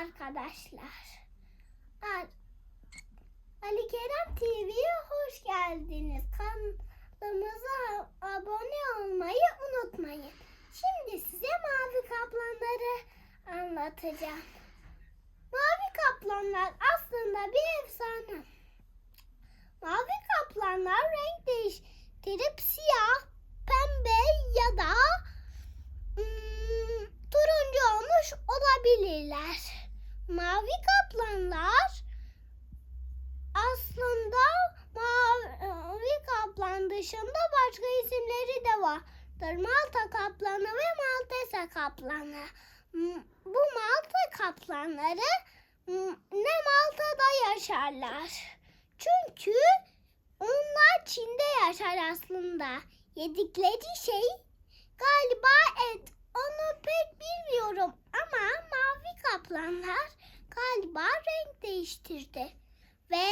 arkadaşlar. Ar- Ali Kerem TV'ye hoş geldiniz. Kanalımıza abone olmayı unutmayın. Şimdi size mavi kaplanları anlatacağım. Mavi kaplanlar aslında bir efsane. Mavi kaplanlar renk değiştirip siyah, pembe ya da hmm, turuncu olmuş olabilirler. Mavi kaplanlar aslında mavi kaplan dışında başka isimleri de vardır. Malta kaplanı ve Maltese kaplanı. Bu Malta kaplanları ne Malta'da yaşarlar. Çünkü onlar Çin'de yaşar aslında. Yedikleri şey galiba et. Onu pek bilmiyorum ama mavi kaplanlar galiba renk değiştirdi. Ve